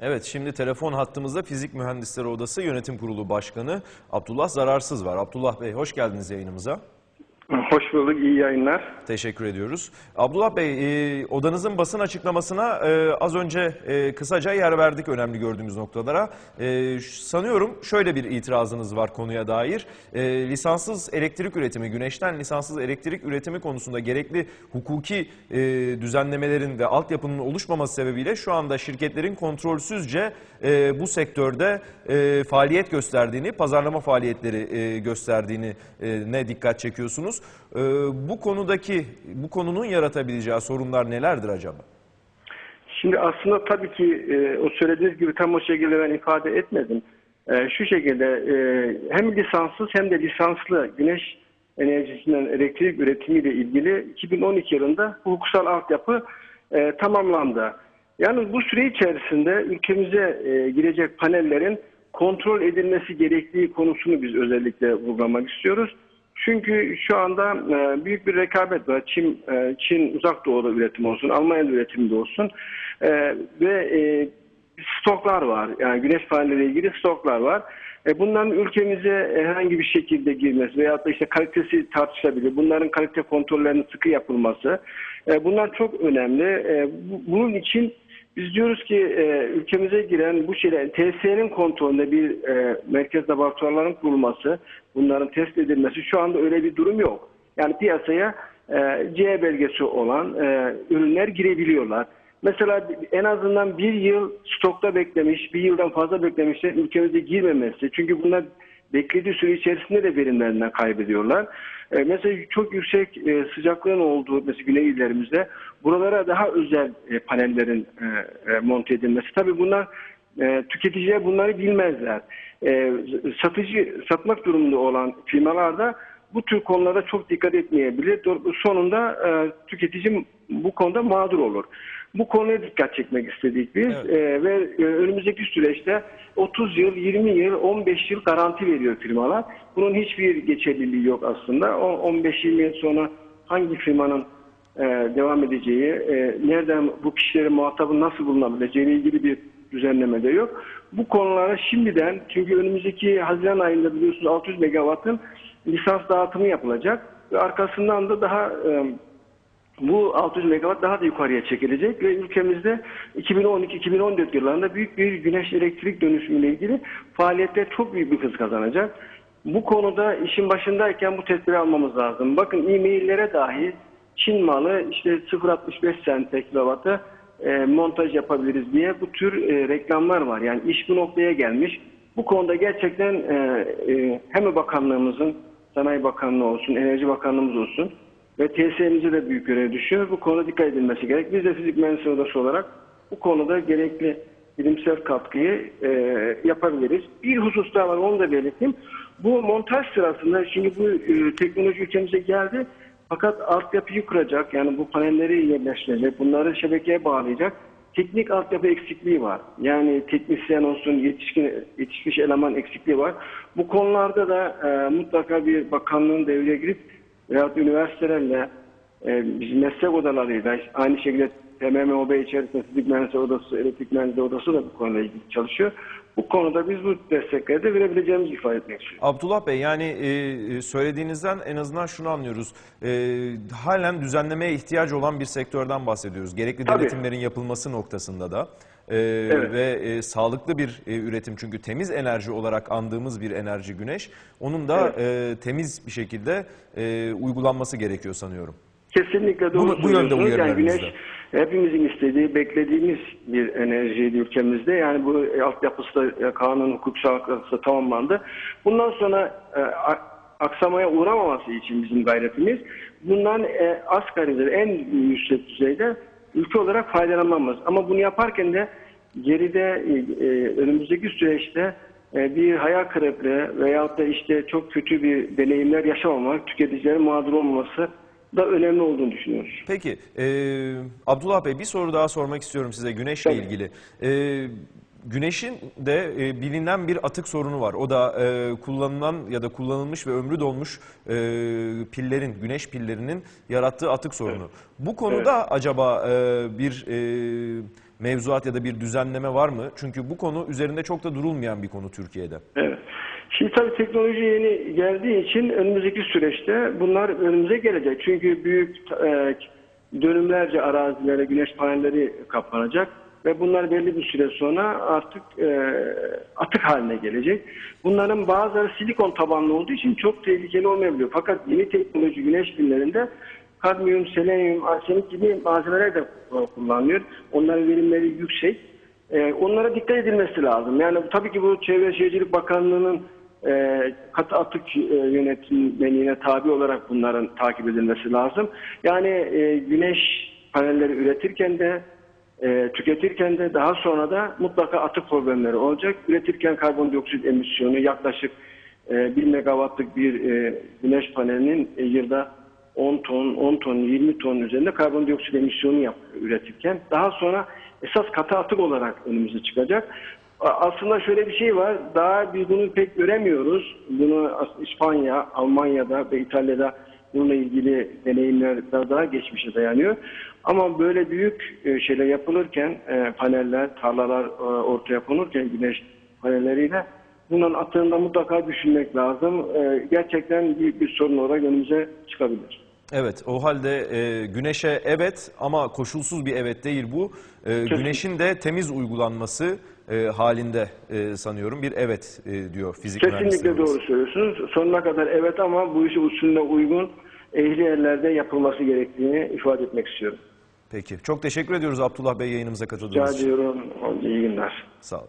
Evet şimdi telefon hattımızda Fizik Mühendisleri Odası Yönetim Kurulu Başkanı Abdullah Zararsız var. Abdullah Bey hoş geldiniz yayınımıza. Hoş bulduk, iyi yayınlar. Teşekkür ediyoruz. Abdullah Bey, e, odanızın basın açıklamasına e, az önce e, kısaca yer verdik önemli gördüğümüz noktalara. E, sanıyorum şöyle bir itirazınız var konuya dair. E, lisanssız elektrik üretimi, güneşten lisanssız elektrik üretimi konusunda gerekli hukuki e, düzenlemelerin ve altyapının oluşmaması sebebiyle şu anda şirketlerin kontrolsüzce e, bu sektörde e, faaliyet gösterdiğini, pazarlama faaliyetleri e, gösterdiğini e, ne dikkat çekiyorsunuz. E, bu konudaki, bu konunun yaratabileceği sorunlar nelerdir acaba? Şimdi aslında tabii ki e, o söylediğiniz gibi tam o şekilde ben ifade etmedim. E, şu şekilde e, hem lisanssız hem de lisanslı güneş enerjisinden elektrik üretimiyle ilgili 2012 yılında hukuksal altyapı e, tamamlandı. Yalnız bu süre içerisinde ülkemize e, girecek panellerin kontrol edilmesi gerektiği konusunu biz özellikle vurgulamak istiyoruz. Çünkü şu anda e, büyük bir rekabet var. Çin, e, Çin uzak doğuda üretim olsun, Almanya'da üretimde olsun E, ve stoklar var. Yani güneş panelleriyle ilgili stoklar var. Bunların ülkemize herhangi bir şekilde girmesi veyahut da işte kalitesi tartışılabilir. Bunların kalite kontrollerinin sıkı yapılması. Bunlar çok önemli. Bu- bunun için biz diyoruz ki e, ülkemize giren bu şeyler TSE'nin kontrolünde bir e, merkez laboratuvarların kurulması, bunların test edilmesi şu anda öyle bir durum yok. Yani piyasaya e, C belgesi olan e, ürünler girebiliyorlar. Mesela en azından bir yıl stokta beklemiş, bir yıldan fazla beklemişler ülkemize girmemesi. Çünkü bunlar beklediği süre içerisinde de verimlerinden kaybediyorlar. E, mesela çok yüksek e, sıcaklığın olduğu mesela güney illerimizde buralara daha özel e, panellerin e, e, monte edilmesi. Tabii bunlar e, tüketiciler bunları bilmezler. E, satıcı satmak durumunda olan firmalar da bu tür konulara çok dikkat etmeyebilir. Sonunda e, tüketici bu konuda mağdur olur. Bu konuya dikkat çekmek istedik biz Evet. E, ve önümüzdeki süreçte 30 yıl, 20 yıl, 15 yıl garanti veriyor firmalar. Bunun hiçbir geçerliliği yok aslında. O 15-20 yıl sonra hangi firmanın e, devam edeceği, e, nereden bu kişilerin muhatabı nasıl bulunabileceğiyle ilgili bir düzenleme de yok. Bu konulara şimdiden çünkü önümüzdeki Haziran ayında biliyorsunuz 600 megawattın lisans dağıtımı yapılacak ve arkasından da daha e, bu 600 megawatt daha da yukarıya çekilecek ve ülkemizde 2012-2014 yıllarında büyük bir güneş elektrik dönüşümüyle ilgili faaliyetler çok büyük bir hız kazanacak. Bu konuda işin başındayken bu tedbiri almamız lazım. Bakın e-maillere dahi Çin malı işte 0.65 sente kilovatı e, montaj yapabiliriz diye bu tür e, reklamlar var. Yani iş bu noktaya gelmiş. Bu konuda gerçekten e, e, hem bakanlığımızın, Sanayi Bakanlığı olsun, Enerji Bakanlığımız olsun ve TSE'mize de büyük görev düşüyor. Bu konuda dikkat edilmesi gerek. Biz de Fizik Mühendisleri Odası olarak bu konuda gerekli bilimsel katkıyı e, yapabiliriz. Bir husus daha var onu da belirteyim. Bu montaj sırasında şimdi bu e, teknoloji ülkemize geldi. Fakat altyapıyı kuracak yani bu panelleri yerleştirecek, bunları şebekeye bağlayacak teknik altyapı eksikliği var. Yani teknisyen olsun, yetişkin, yetişmiş eleman eksikliği var. Bu konularda da e, mutlaka bir bakanlığın devreye girip veyahut üniversitelerle, e, bizim meslek odalarıyla aynı şekilde TMMOB içerisinde Fizik Mühendisleri Odası, Elektrik Mühendisleri Odası da bu konuyla ilgili çalışıyor. Bu konuda biz bu destekleri de verebileceğimizi ifade etmek istiyorum. Abdullah Bey yani e, söylediğinizden en azından şunu anlıyoruz. E, halen düzenlemeye ihtiyacı olan bir sektörden bahsediyoruz. Gerekli Tabii. denetimlerin yapılması noktasında da. E, Evet. Ve e, sağlıklı bir e, üretim çünkü temiz enerji olarak andığımız bir enerji güneş. Onun da e, temiz bir şekilde e, uygulanması gerekiyor sanıyorum. Kesinlikle doğru Bu- bu yönde. Yani güneş hepimizin istediği, beklediğimiz bir enerjiydi ülkemizde. Yani bu e, altyapısı da kanun hukuksal altyapısı da tamamlandı. Bundan sonra e, aksamaya uğramaması için bizim gayretimiz bundan e, asgari en yüksek düzeyde ülke olarak faydalanmamız. Ama bunu yaparken de geride e, e, önümüzdeki süreçte e, bir hayal kırıklığı veyahut da işte çok kötü bir deneyimler yaşamamak, tüketicilerin mağdur olmaması da önemli olduğunu düşünüyoruz. Peki e, Abdullah Bey bir soru daha sormak istiyorum size güneşle Tabii. ilgili. E, güneşin de e, bilinen bir atık sorunu var. O da e, kullanılan ya da kullanılmış ve ömrü dolmuş e, pillerin, güneş pillerinin yarattığı atık sorunu. Bu konuda acaba e, bir e, mevzuat ya da bir düzenleme var mı? Çünkü bu konu üzerinde çok da durulmayan bir konu Türkiye'de. Evet. Şimdi tabii teknoloji yeni geldiği için önümüzdeki süreçte bunlar önümüze gelecek. Çünkü büyük e, dönümlerce arazilere güneş panelleri kaplanacak ve bunlar belli bir süre sonra artık e, atık haline gelecek. Bunların bazıları silikon tabanlı olduğu için çok tehlikeli olmayabiliyor. Fakat yeni teknoloji güneş pillerinde kadmiyum, selenyum, arsenik gibi malzemeler de kullanılıyor. Onların verimleri yüksek. Ee, onlara dikkat edilmesi lazım. Yani tabii ki bu Çevre Şehircilik Bakanlığı'nın e, katı atık e, yönetmeliğine tabi olarak bunların takip edilmesi lazım. Yani e, güneş panelleri üretirken de e, tüketirken de daha sonra da mutlaka atık problemleri olacak. Üretirken karbondioksit emisyonu yaklaşık e, 1 megawattlık bir e, güneş panelinin e, yılda 10 ton, 10 ton, 20 ton üzerinde karbondioksit emisyonu yapıyor üretirken. Daha sonra esas katı atık olarak önümüze çıkacak. Aslında şöyle bir şey var. Daha biz bunu pek göremiyoruz. Bunu İspanya, Almanya'da ve İtalya'da bununla ilgili deneyimler daha, geçmişe dayanıyor. Ama böyle büyük e, şeyler yapılırken e, paneller, tarlalar e, ortaya konurken güneş panelleriyle bunun atığında mutlaka düşünmek lazım. Gerçekten büyük bir sorun olarak önümüze çıkabilir. Evet, o halde e, güneşe evet ama koşulsuz bir evet değil bu. E, güneşin de temiz uygulanması e, halinde e, sanıyorum bir evet e, diyor fizik Kesinlikle doğru söylüyorsunuz. Sonuna kadar evet ama bu işi usulüne uygun ehli yerlerde yapılması gerektiğini ifade etmek istiyorum. Peki, çok teşekkür ediyoruz Abdullah Bey yayınımıza Rica katıldığınız için. ediyorum. İyi günler. Sağ olun.